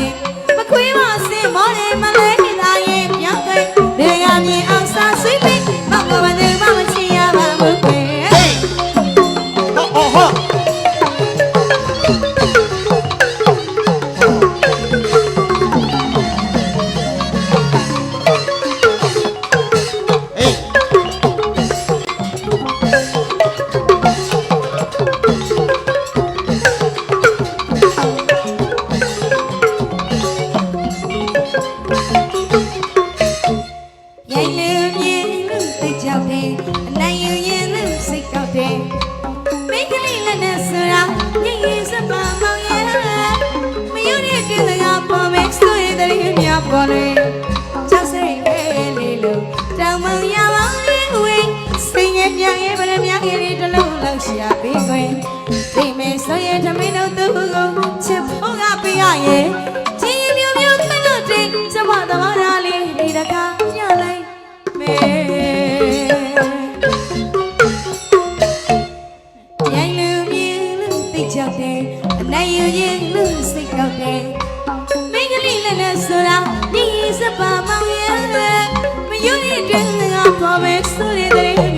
ရ တစ်လုံးလောက်ရှာပေးခွင့်ဒီမေဆိုရင်ဓမင်းတို့သူ့ကိုချစ်ဖို့ကပေးရရဲ့ချင်းမျိုးမျိုးခဏတည်းစမသမားရာလေးဒီတကားညလိုက်မေရိုင်လူမြင်လို့သိချောက်တယ်အနိုင်ယူရင်လို့စိတ်ကောက်တယ်မင်းကလေးလည်းနဲ့ဆိုတာညီစပါမောင်ရဲ့မယူတဲ့တွင်ကပေါ်မယ်ဆိုတဲ့တည်းများပေါ်တယ်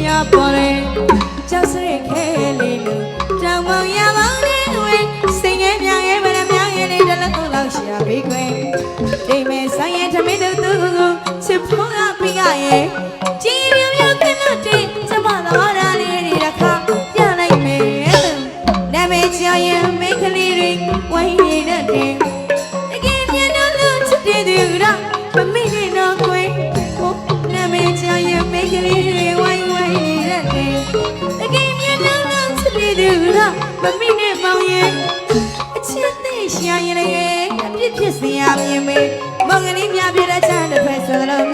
ကြောက်စရခဲလေးလို့တောင်မောင်ရပါလေဝေးစိတ်ငယ်များရဲ့ဗရမရဲ့လေးတစ်လုံးလောက်ရှာပေးခွင့်ဒီမေဆိုင်ရဲ့ထမင်းတို့သူကိုချစ်ဖို့ကပြီးရရဲ့ စ်တဲ့သူတော့မမိနဲ့မောင်ရဲ့အချစ်သေးရှာရင်လည်းအပြစ်ဖြစ်စရာမြင်မေမောင်ကလေးများပြတဲ့ချမ်းတစ်ဖက်ဆိုလို့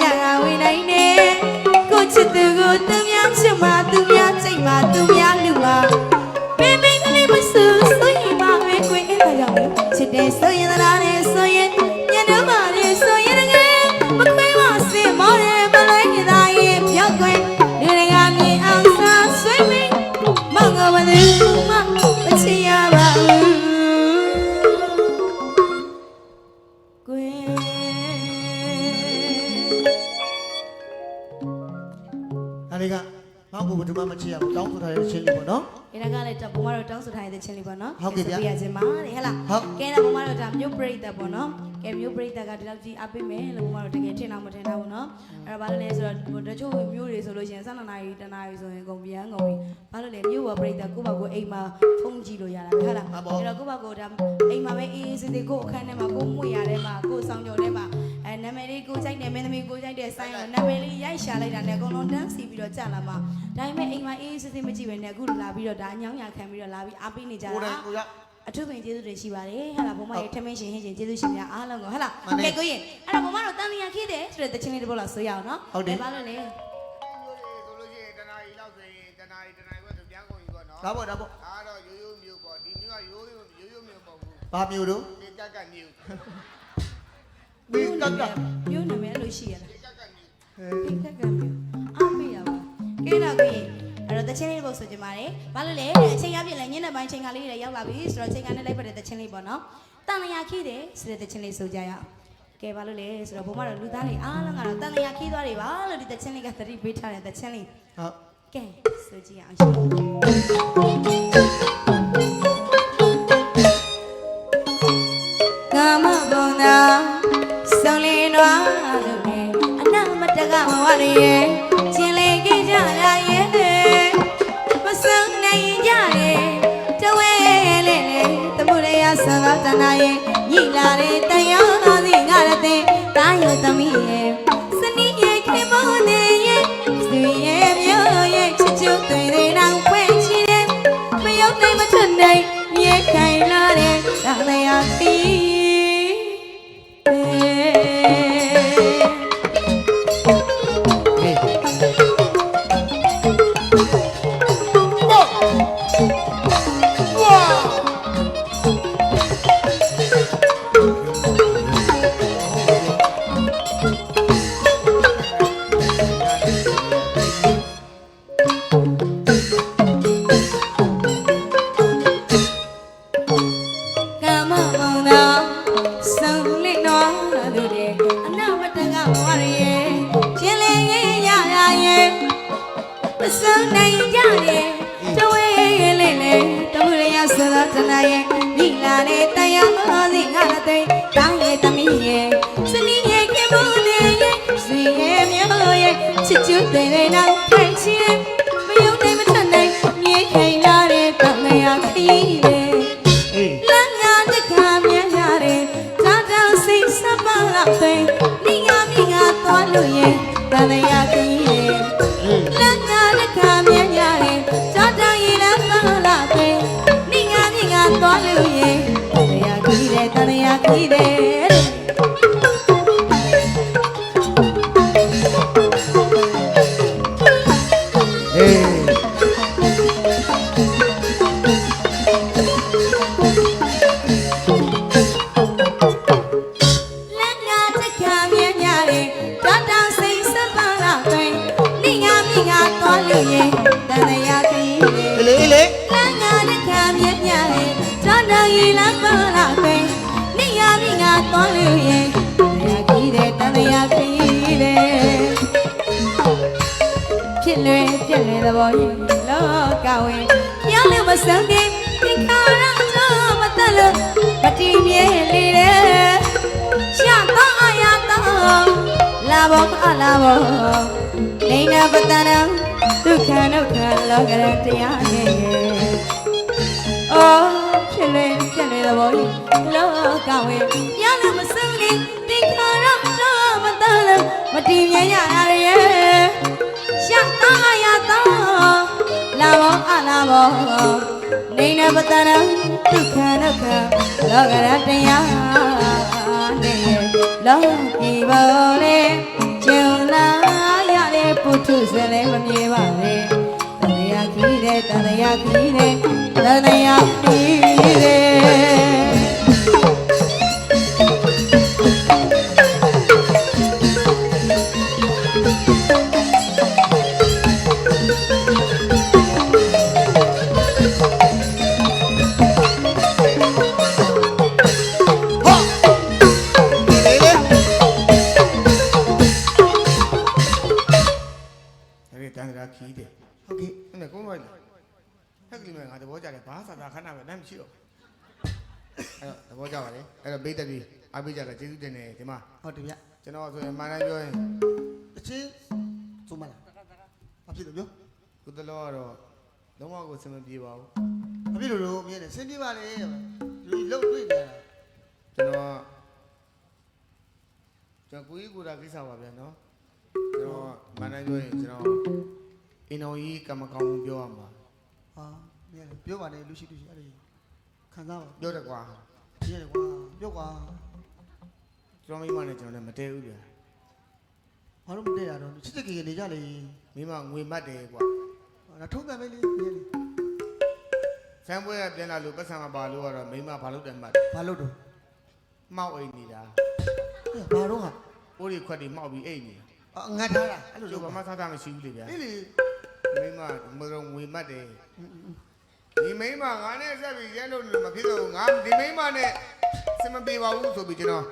ဟုတ်ကဲ့ဗျာပြရခြင်းပါတဲ့ဟဲ့လားဟုတ်ကဲတော့ဘုံမတို့ဒါမျိုးပရိသတ်ပေါ့နော်ကဲမျိုးပရိသတ်ကဒီလောက်ကြီးအပိမယ်လို့ဘုံမတို့တကယ်ထင်တော့မထင်တော့ဘူးနော်အဲ့တော့ဘာလို့လဲဆိုတော့ဟိုတချို့မျိုးတွေဆိုလို့ရှိရင်12နာရီတနာရီဆိုရင်ကုန်ပြန်ကုန်ပြီဘာလို့လဲမျိုးပေါ်ပရိသတ်ကိုယ့်ဘာကိုအိမ်မှာဖုန်းကြည့်လို့ရတာပဲဟုတ်လားဟုတ်ပါဘူးအဲ့တော့ကိုယ့်ဘာကိုဒါအိမ်မှာပဲအေးအေးဆေးဆေးကိုယ့်အခန်းထဲမှာကိုယ်မှုရထဲမှာကိုယ်ဆောင်ကြော်ထဲမှာအဲ နာမည်လေးကိုယ်ကြိုက်တယ်မင်းသမီးကိုယ်ကြိုက်တဲ့ဆိုင်ကိုနာမည်လေးရိုက်ရှာလိုက်တာနဲ့အကုန်လုံးတန်းစီပြီးတော့ကြာလာမှာဒါပေမဲ့အိမ်မှာအေးအေးဆေးဆေးမကြည့်ပဲနဲ့အခုလာပြီးတော့ဒါအညောင်းညာခံပြီးတော့လာပြီးအားပေးနေကြကိုယ်တိုတာင်ကိုရောက် အထူးပင်ကျေးဇူးတွေရှိပါတယ်ဟဲ့လားဘုမရဲ့ထမင်းရှင်ဟင်းရှင်ကျေးဇူးရှင်များအားလုံးကိုဟဲ့လားမှန်တယ်ကဲကိုရင်အဲ့တော့ဘုမတို့တန်တရားခေးတယ်ဆိုတဲ့တခြင်းလေးတစ်ပုဒ်လောက်ဆိုရအောင်နော်ဟုတ်တယ် ဘာလို့လဲမျိုးတွေဆိုလို့ရှိရင်တနားရီလောက်ဆိုရင်တနားရီတနားရီဘက်ဆိုပြန်ကုန်ပြီပေါ့နော်ဒါပေါ့ဒါပေါ့ဒါတော့ရိုးရိုးမျိုးပေါ့ဒီမျိုးကရိုးရိုးရိုးရိုးမျိုးပေါ့ဘူးဘာမျိုးတို့ဒီကက်ကမျိုး ဒီကက်ကမျိုးနာမည်အဲ့လိုရှိရလားဒီကက်ကမျိုးဖိတ်ကက်ကမျိုးအားပေးရပါကဲတော့ကိုရင်အဲ့တော့တခြင်းလေးတစ်ပုဒ်ဆိုကြပါတယ်ဘာလို့လဲအချိန်ရပြည့်လဲညနေပိုင်းချိန်ကလေးတွေရောက်လာပြီဆိုတော့ချိန်ကနဲ့လိုက်ပတ်တဲ့တခြင်းလေးပေါ့နော်တန်တရားခေးတယ်ဆိုတဲ့တခြင်းလေးဆိုကြရအောင်ကဲဘာလို့လဲဆိုတော့ဘုမတို့လူသားတွေအားလုံးကတော့တန်တရားခေးသွားတွေပါလို့ဒီတခြင်းလေးကသတိပေးထားတဲ့တခြင်းလေးဟုတ်ကဲဆိုကြည့်အောင်ရှင် ကမဝရရဲ့ရှင်လေကြကြလာရဲ့မဆုံးနိုင်ကြရဲ့တဝဲလေလေတမှုရရဆဘာတနာရဲ့ညိလာတဲ့တယော နိုင်ကြတယ်တဝဲလေးလေတမှုရရဆရာတနာရဲ့မိလာလေတရားမစီငါလည်းတိတ်တောင်းရဲ့တမီးရဲ့စနီးရဲ့ခင်မှုလေးရဲ့စီရဲ့မျိုးရဲ့ချစ်ချူတဲ့တဲ့နောက်ထိုင်ချင်း န် ဖြစ်လွယ်ပြက်လွယ်သဘောကြီးလောကဝင်ပြောင်းလို့မဆုံးတဲ့ဒီခါရတော့မတလို့မတည်မြဲလေတဲ့ရှာတော့အရာတော့လာဘောအလာဘောနေနာပတနာဒုက္ခဒုက္ခလောကရတရားနဲ့အော်ဖြစ်လေဖြစ်လေသဘောကြီးလောကဝေရလည်းမစုံနေတင်ခါရတော့မတလို့မတည်မြဲရတာရဲ့ရှာ တော့ရတော့လာဘောအလာဘောနေနပတရဒုက္ခဒုက္ခလောကရတရားနဲ့လောကီဘောလေကျုံလာရတဲ့ပုထုဇဉ်လည်းမမြင်ပါနဲ့တန်ရာခီးတယ်တန်ရာခီးတယ်တန်ရာခီးတ အဲ့တော့သဘောကျပါလေအဲ့တော့ဘိတ်တက်ပြီးအားပေးကြတာကျေးဇူးတင်တယ်ဒီမှာဟုတ်တယ်ဗျကျွန်တော်ဆိုရင်မှန်တိုင်းပြောရင်အချင်းသုံးမလားဘာဖြစ်လို့ပြောကုသလောကတော့လုံးဝကိုစင်မပြေပါဘူးဘာဖြစ်လို့လို့မြင်တယ်ဆင်းပြေပါလေဒီလောက်တွေ့နေတာကျွန်တော်ကကျွန်တော်ကိုကြီးကိုယ်တာကိစ္စပါဗျာနော်ကျွန်တော်မှန်တိုင်းပြောရင်ကျွန်တော်အင်တော်ကြီးကမ္မကောင်ကိုပြောရမှာဟာမြင်တယ်ပြောပါလေလူရှိလူရှိအဲ့ဒါ ခံစားပါပြောတယ်ကွာမြင်တယ်ကွာပြောကွာကျွန်တော်မိမနဲ့ကျွန်တော်လည်းမတည့်ဘူးဗျာဘာလို့မတည့်ရတော့ချစ်ချစ်ကြည်ကြည်နေကြလေမိမငွေမှတ်တယ်ကွာဒါထုံးတယ်ပဲလေမြင်တယ်ဆန်းပွဲကပြန်လာလို့ပတ်စံမပါလို့ကတော့မိမဘာလို့တယ်မှတ်ဘာလို့တော့မှောက်အိမ်နေတာဘာတော့ဟာပိုးတွေခွက်တွေမှောက်ပြီးအိမ်နေငတ်ထားတာအဲ့လိုကျိုးလုပ်ဘာပါမှစားတာမရှိဘူးလေဗျာလေလေမိမမတော်ငွေမှတ်တယ် ဒီမိမငါနဲ့ဆက်ပြီးရဲလို့မဖြစ်တော့ဘူးငါဒီမိမနဲ့စင်မပြေပါဘူးဆိုပြီးကျွန်တော်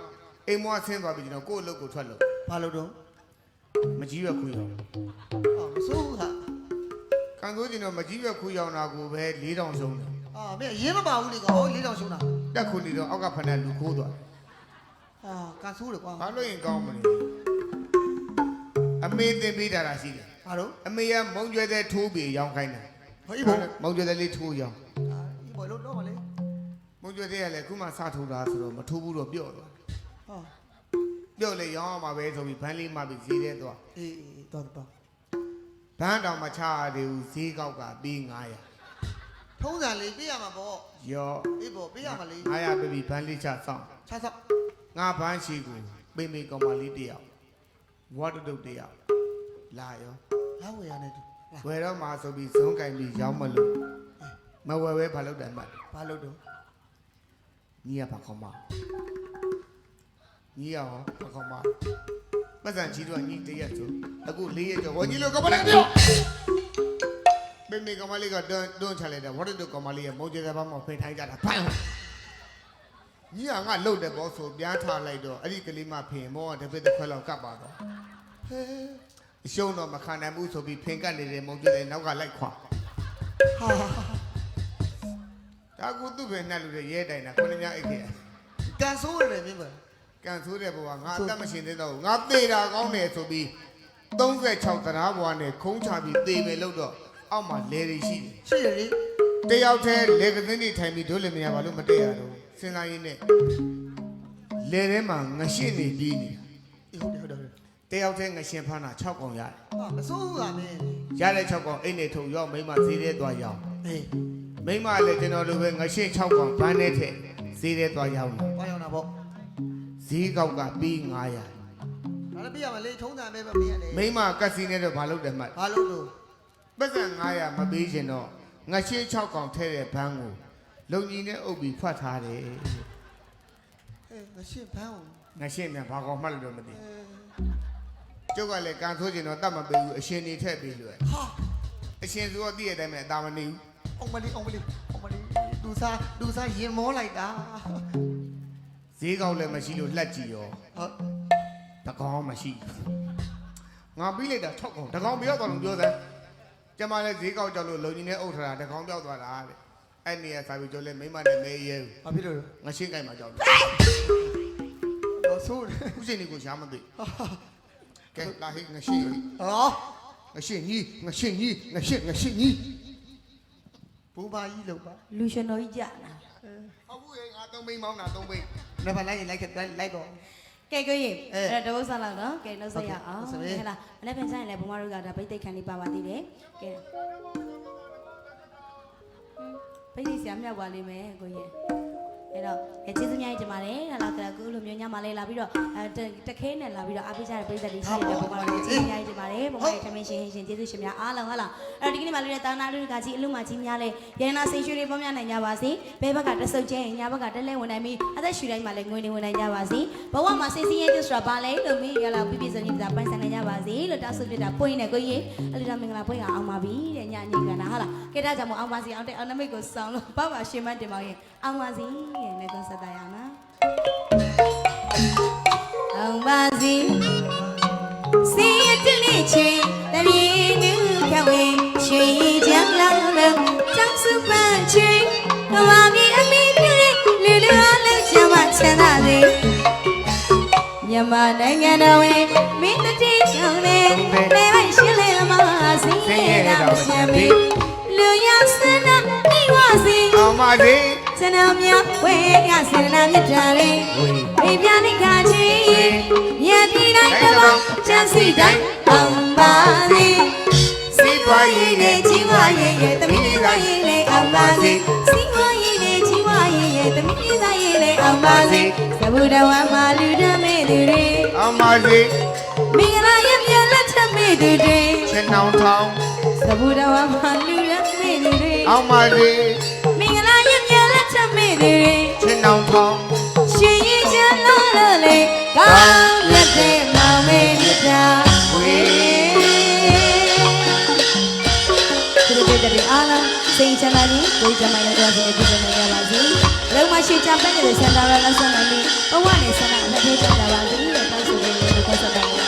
အိမ်မွားဆင်းသွားပြီးကျွန်တော်ကိုယ့်အလုပ်ကိုထွက်လို့ဘာလို့တော့မကြီးရွက်ခွေရောင်အော်မစိုးဟာကန်ဆိုကျွန်တော်မကြီးရွက်ခွေရောင်တာကိုပဲ၄တောင်ဆုံးတယ်အာမင်းရေးမပါဘူးလေကောလေးတောင်ရှုံးတာတက်ခုနေတော့အောက်ကဖက်နဲ့လူခိုးသွားအာကန်ဆိုးတယ်ကွာဘာလို့ရင်ကောင်းမလဲအမေတင်ပေးတာလားရှိတယ်ဘာလို့အမေကမုံကျွဲတဲ့ထိုးပြီးရောင်းခိုင်းတယ် ဟေးဘောမုံကျွဲတဲ့လေးထိုးရောင်းအာဒီဘောလို့တော့မလဲမုံကျွဲတဲ့ကလည်းခုမှစထိုးတာဆိုတော့မထိုးဘူးတော့ပြော့သွားဟာပြော့လေရောင်းအောင်ပါပဲဆိုပြီးဘန်းလေးမှပြီးဈေးထဲသွားအေးအေးတော့တော့ဘန်းတောင်မချရသေးဘူးဈေးကောက်ကပြီး900ထုံးစံလေးပြရမှာပေါ့ရော့အေးဘောပြရမှာလေ900ပဲပြီးဘန်းလေးချဆောင်ချဆော့ငါဘန်းရှိကူပိမ့်ပိမ့်ကောင်မလေးတယောက်ဝါတုတ်တုတ်တယောက်လာရောလာဝယ်ရနေတူလာ ဝယ်တော့မှာဆိုပြီးဇုံးကင်ပြီးရောင်းမလို့မဝယ်ပဲဘာလို့တယ်မှတ်ဘာလို့တော့ညီရပါခေါမညီရဟောပါခေါမပတ်စံချီတော့ညီတရက်ဆိုအခု၄ရက်ကျော်ဝကြီးလို့ကမလေးပြောမိမိကမလေးကတွန်းတွန်းချလိုက်တယ်ဝတ်တုကမလေးရဲ့မုံကျတဲ့ဘာမှဖိထိုင်းကြတာဖိုင်ညီကငါလှုပ်တယ်ဘောဆိုပြန်ထားလိုက်တော့အဲ့ဒီကလေးမဖင်မောကတစ်ပစ်တစ်ခွက်လောက်ကပ်ပါတော့ဟဲ အရှုံးတော့မခံနိုင်ဘူးဆိုပြီးဖင်ကတ်နေတဲ့မုံကျွတ်တဲ့နောက်ကလိုက်ခွာဟာဒါကူသူ့ပဲနှက်လို့ရဲတိုင်တာကိုလည်းများအိတ်ခဲ့ကန်ဆိုးရတယ်မင်းပါကန်ဆိုးတဲ့ဘဝငါအသက်မရှင်သေးတော့ဘူးငါသေးတာကောင်းတယ်ဆိုပြီး36တရားဘဝနဲ့ခုံးချပြီးသေမယ်လို့တော့အောက်မှာလဲတွေရှိတယ်ရှိရလေတယောက်တည်းလေကသင်းတွေထိုင်ပြီးဒုလည်းမရပါလို့မတည့်ရတော့စဉ်းစားရင်းနဲ့လေထဲမှာငရှင်းနေပြီးနေတာအေးဟုတ်တယ်ဟုတ်တယ်ဟု တ်တယ် တယောက်တည်းငရှင်းဖမ်းတာ6កောင်ရတယ် ဟာမဆိုးဘူးကမင်း ရတဲ့6កောင်အိတ်နဲ့ထုံရောက်မိမဈေးထဲသွားရောက် အေး မိမလည်းကျွန်တော်လိုပဲငရှင်း6កောင်ဘန်းနဲ့ထက်ဈေးထဲသွားရောက်လာ ဘာရောက်တာပေါ့ ဈေးကောက်ကပြီး900 ဒါလည်းပြရမလေးထုံးတာပဲမင်းရတယ် မိမကက်စီနဲ့တော့မလုပ်တယ်မှတ် ဘာလို့လို့ ပတ်စံ900မပေးချင်တော့ငရှင်း6កောင်ထဲတဲ့ဘန်းကိုလုံကြီးနဲ့အုပ်ပြီးဖတ်ထားတယ် အေးမရှင်းဖမ်းအောင် ငရှင်းမြန်ဘာကောင်မှတ်လို့တော့မသိ အေး ကျုပ်ကလည်းကန်ဆိုးချင်တော့တတ်မပေးဘူးအရှင်နေထက်ပြီးလို့ဟာအရှင်ဆိုတော့တည့်ရတဲ့အတိုင်းပဲအသာမနေဘူးအောင်မလေးအောင်မလေးအောင်မလေးဒူစားဒူစားရင်မောလိုက်တာဈေးကောက်လည်းမရှိလို့လှက်ကြည့်ရောဟုတ်တကောင်မရှိငါပြီးလိုက်တာ6ကောင်တကောင်ပြောတော့လို့ပြောစမ်းကျမလည်းဈေးကောက်ကြောက်လို့လုံကြီးနဲ့အုပ်ထားတာတကောင်ပြောက်သွားတာတဲ့အဲ့နေရစာပြီးကျုပ်လည်းမိမနဲ့မဲရဲဘူးဘာဖြစ်လို့လဲငါရှင်းကြိုက်မှာကြောက်တယ်တော့ဆိုးတယ်ဥစဉ်ကိုရှားမသိ ကဲလာဟိငါရှင်းဟောငါရှင်းကြီးငါရှင်းကြီးငါရှင်းငါရှင်းကြီးဘူပါကြီးလို့ပါလူရှင်တော်ကြီးကြာနာအခုငါသုံးမိန်မောင်းတာသုံးမိန်လည်းပါလိုက်ရင်လိုက်လိုက်လိုက်တော့ကဲကိုကြီးအဲအဲ့တော့တပုတ်ဆက်လောက်နော်ကဲနှုတ်ဆက်ရအောင်ဟုတ်ကဲ့ဟဲ့လားမနေ့ပြန်ဆိုင်ရင်လည်းဘုမတို့ကဒါဗိတ်သိက်ခံလေးပါပါသေးတယ်ကဲဗိတ်သိက်ဆရာမြောက်ပါလိမ့်မယ်ကိုကြီး အဲ့တော့အဲကျေးဇူးများကြီးတင်ပါတယ်ဟာလာကကူလိုမျိုးညမလေးလာပြီးတော့အဲတခဲနဲ့လာပြီးတော့အားပေးကြတဲ့ပြည်သက်တွေရှိတယ်ဘုမတို့ကျေးဇူးများကြီးတင်ပါတယ်ဘုမတို့ထမင်းရှင်ရှင်ကျေးဇူးရှင်များအားလုံးဟာလားအဲ့တော့ဒီကနေ့မှလူတဲ့တာနာလူကကြီးအလုံးမကြီးများလဲရန်နာစိတ်ရွှေတွေပေါများနိုင်ကြပါစေဘဲဘက်ကတဆုတ်ချင်းညာဘက်ကတလဲဝင်နိုင်ပြီးအသက်ရှူတိုင်းမှာလည်းငွေနေဝင်နိုင်ကြပါစေဘဝမှာစိတ်စင်းရဲတဲ့ဆိုတာဘာလဲလို့မေးရလာပြပြစုံကြီးတာပိုင်ဆိုင်နိုင်ကြပါစေလို့တောက်ဆုပြတာပွင့်နေကိုကြီးအဲ့ဒီတော့မင်္ဂလာပွင့်ကအောင်ပါပြီတဲ့ညညင်ကနာဟာလားကဲဒါကြောင့်မို့အောင်ပါစီအောင်တဲ့အောင်နမိတ်ကိုစောင်းလို့ဘဘရှင်မတင်ပါရင်အောင်ပါစီရဲ့လက်ကုန်းဆက်တရနာအောင်ပါစီစီရတဲ့နေ့ချင်းတပြေငူခဝေရွှေချမ်းလောင်းလုံးကျောင်းစုပန်းချင်းကဘာမီအမီပြည့်လူလူအားလုံးချမ်းမချမ်းသာစေမြန်မာနိုင်ငံတော်ဝင်မင်းတတိကျောင်းနဲ့လေပိုင်ရှင်းလေမစင်းရတာချမ်းမီလူရစနာမိဝစီအောင်ပါစေ စနာမြဝေရစနာမြတာလေးဝေပြနိခါချင်းမြတ်ပြည်တိုင်းတော့ချမ်းစီတိုင်းအောင်ပါစေစီးပွားရေးရေနဲ့နဲ့ကြီးဝါရေးရဲ့တမီးသားရေးနဲ့အောင်ပါစေစီဝါရေးနဲ့ကြီးဝါရေးရဲ့တမီးသားရေးနဲ့အောင်ပါစေသဗ္ဗဒဝမှာလူတမဲသူတွေအောင်ပါစေမင်္ဂလာရပြလက်ထမဲသူတွေချင်းနောင်ထောင်သဗ္ဗဒဝမှာလူတမဲသူတွေအောင်ပါစေ သူတွေချင်းနောင်ထောင်ရှင်ရချမ်းလို့လို့လေကောင်းမြတ်တဲ့မောင်မေမြတ်တာဝေသူတို့တဲ့အားလုံးစိတ်ချမ်းသာခြင်းကိုယ်ချမ်းသာရတဲ့ဒီနေ့ပြည်နေရပါစေ။လုံမရှိချမ်းပဲ့တဲ့ဆန္ဒရလက်ဆက်နိုင်ပြီးဘဝနဲ့ဆန္ဒအလက်သေးကြပါစေ။တောင်းဆိုနေလို့ဆက်တာပါ